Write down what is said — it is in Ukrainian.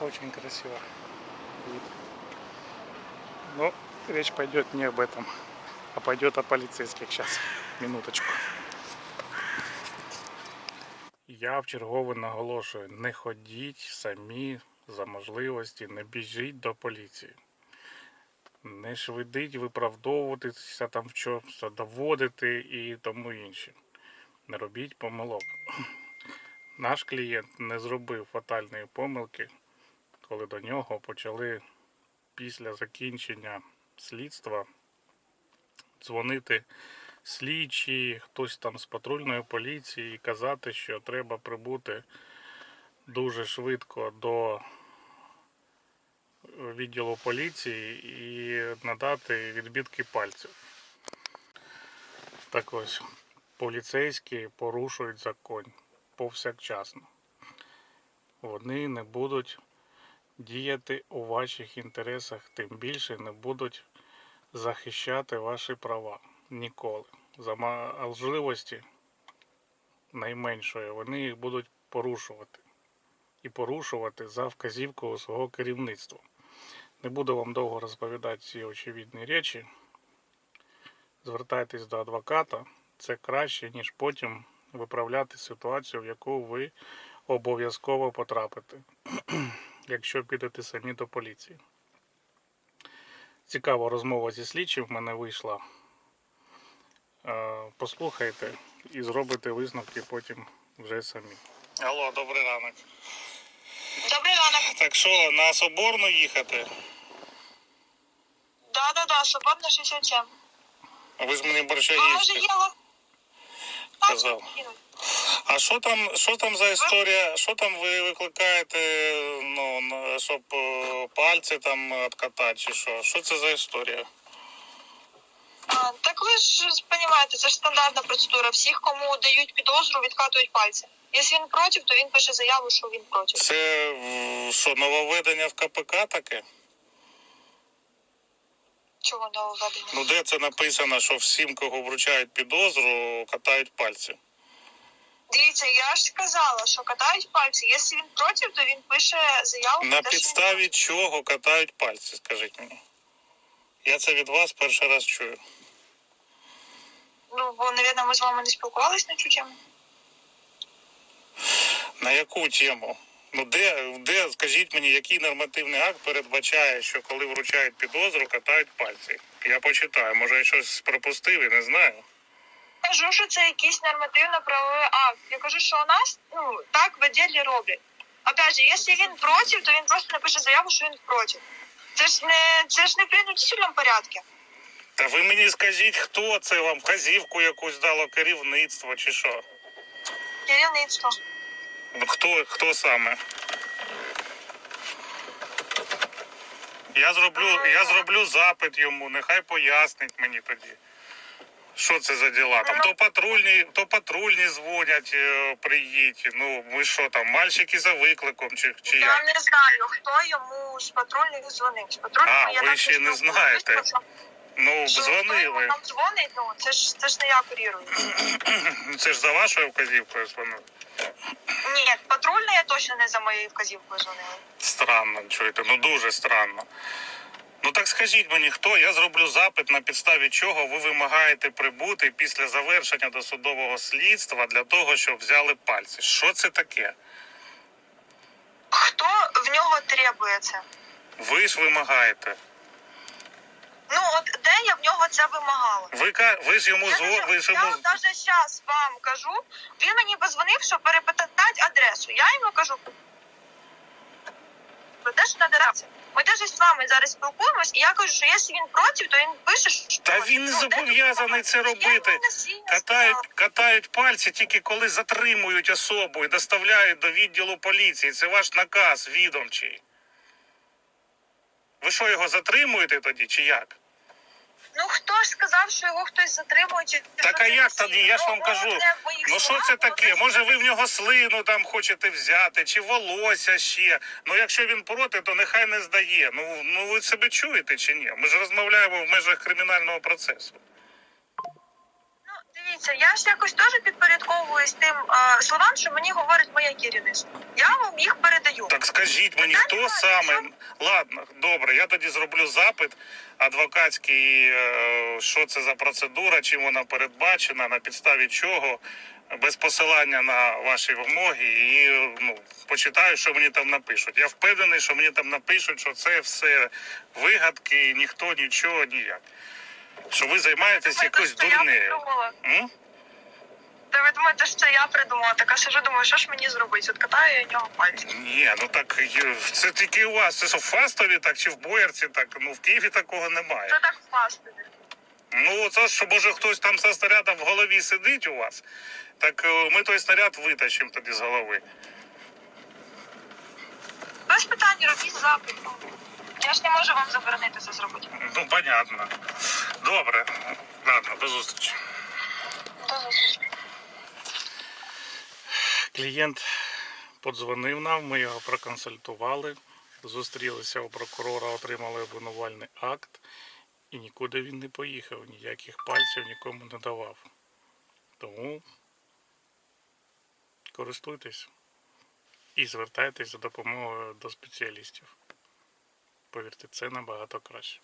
Очень красиво. Но речь пойдет не об этом, а пойдет о полицейских сейчас. Минуточку. Я вчергове наголошую, не ходіть самі за можливості, не біжіть до поліції. Не швидить виправдовуватися там в чомусь, доводити і тому інше. Не робіть помилок. Наш клієнт не зробив фатальної помилки, коли до нього почали після закінчення слідства дзвонити слідчі, хтось там з патрульної поліції і казати, що треба прибути дуже швидко до відділу поліції і надати відбитки пальців. Так ось, поліцейські порушують закон повсякчасно. Вони не будуть діяти у ваших інтересах, тим більше не будуть захищати ваші права ніколи. За можливості найменшої вони їх будуть порушувати. І порушувати за вказівкою свого керівництва. Не буду вам довго розповідати ці очевидні речі. Звертайтесь до адвоката. Це краще, ніж потім виправляти ситуацію, в яку ви обов'язково потрапите, якщо підете самі до поліції. Цікава розмова зі слідчим в мене вийшла. Е, Послухайте і зробите висновки потім вже самі. Алло, добрий ранок. Добрий ранок. Так що, на Соборну їхати? Да, да, да, Соборна 67. А ви ж мені А може борщагівська є лох... Так, казав. А що там, що там за історія? Що там ви викликаєте, ну, щоб е, пальці там откатати, чи що? Що це за історія? А, так ви ж розумієте, це ж стандартна процедура. Всіх, кому дають підозру, відкатують пальці. Якщо він проти, то він пише заяву, що він проти. Це що, нововведення в КПК таке? Чого нововведення? Ну де це написано, що всім, кого вручають підозру, катають пальці? Дивіться, я ж сказала, що катають пальці. Якщо він проти, то він пише заяву. На те, що підставі чого катають пальці, скажіть мені? Я це від вас перший раз чую. Ну, бо, навірно, ми з вами не спілкувалися на цю тему. На яку тему? Ну де, де, скажіть мені, який нормативний акт передбачає, що коли вручають підозру, катають пальці? Я почитаю, може я щось пропустив і не знаю. Кажу, що це якийсь нормативно-правовий акт. Я кажу, що у нас ну так в відділі роблять. Опять же, якщо він проти, то він просто напише заяву, що він проти. Це ж не це ж не в принудительному порядку. Та ви мені скажіть, хто це вам вказівку якусь дало керівництво чи що? Керівництво. Ну, Хто, хто саме? Я зроблю, я зроблю запит йому, нехай пояснить мені тоді. Що це за діла? Там то патрульні, то патрульні дзвонять, е, приїдь. Ну, ми що там, мальчики за викликом чи, чи Я як? не знаю, хто йому з патрульних дзвонив. З патрульних А, я ви ще не знаєте. Ну, що дзвонили. Нам дзвонить, ну це ж це ж не я курірую. Ну, Це ж за вашою вказівкою дзвонили. Ні, патрульна я точно не за моєю вказівкою дзвонила. Странно, чуєте, ну дуже странно. Ну так скажіть мені, хто? Я зроблю запит, на підставі чого ви вимагаєте прибути після завершення досудового слідства для того, щоб взяли пальці. Що це таке? Хто в нього требує це? Ви ж вимагаєте. Ну от де я в нього це вимагала? Ви, ка- ви ж йому Я, зво... навіть- ви ж я йому. навіть зараз вам кажу, він мені позвонив, щоб перепитати адресу. Я йому кажу про те, що треба дирекція. Ми теж з вами зараз спілкуємось, і я кажу, що якщо він проти, то він пише, що Та він не Ну, зобов'язаний це робити. Катають, катають пальці тільки коли затримують особу і доставляють до відділу поліції. Це ваш наказ відомчий. Ви що, його затримуєте тоді чи як? Ну хто ж сказав, що його хтось затримує? Чи Так а як тоді? Я ж Ну, вам кажу. головне в моїх Ну що це таке? Може ви в нього слину там хочете взяти, чи волосся ще. Ну якщо він проти, то нехай не здає. Ну, ну ви себе чуєте чи ні? Ми ж розмовляємо в межах кримінального процесу. Дивіться, я ж якось теж підпорядковуюсь тим е, словам, що мені говорить моє керівництво. Я вам їх передаю. Так скажіть мені, хто немає, саме. що- Ладно, добре, я тоді зроблю запит адвокатський, е, що це за процедура, чим вона передбачена, на підставі чого, без посилання на ваші вимоги, і е, ну, почитаю, що мені там напишуть. Я впевнений, що мені там напишуть, що це все вигадки, ніхто нічого ніяк. Що ви займаєтесь якоюсь дурнею. М? Та ви думаєте, що це я придумала? Так а сижу, думаю, що ж мені зробити? От катаю я нього пальці. Ні, ну так це тільки у вас. Це що в Фастові так чи в Боярці так. Ну в Києві такого немає. Це так фастові. Ну, це ж, що може хтось там со снарядом в голові сидить у вас, так е, ми той снаряд витащимо тоді з голови. Без питань робіть запит. Я ж не можу вам заборонити це зробити. Ну, понятно. Добре. Ладно, до зустрічі. До зустрічі. Клієнт подзвонив нам, ми його проконсультували, зустрілися у прокурора, отримали обвинувальний акт, і нікуди він не поїхав, ніяких пальців нікому не давав. Тому користуйтесь і звертайтесь за допомогою до спеціалістів. Повірте, це набагато краще.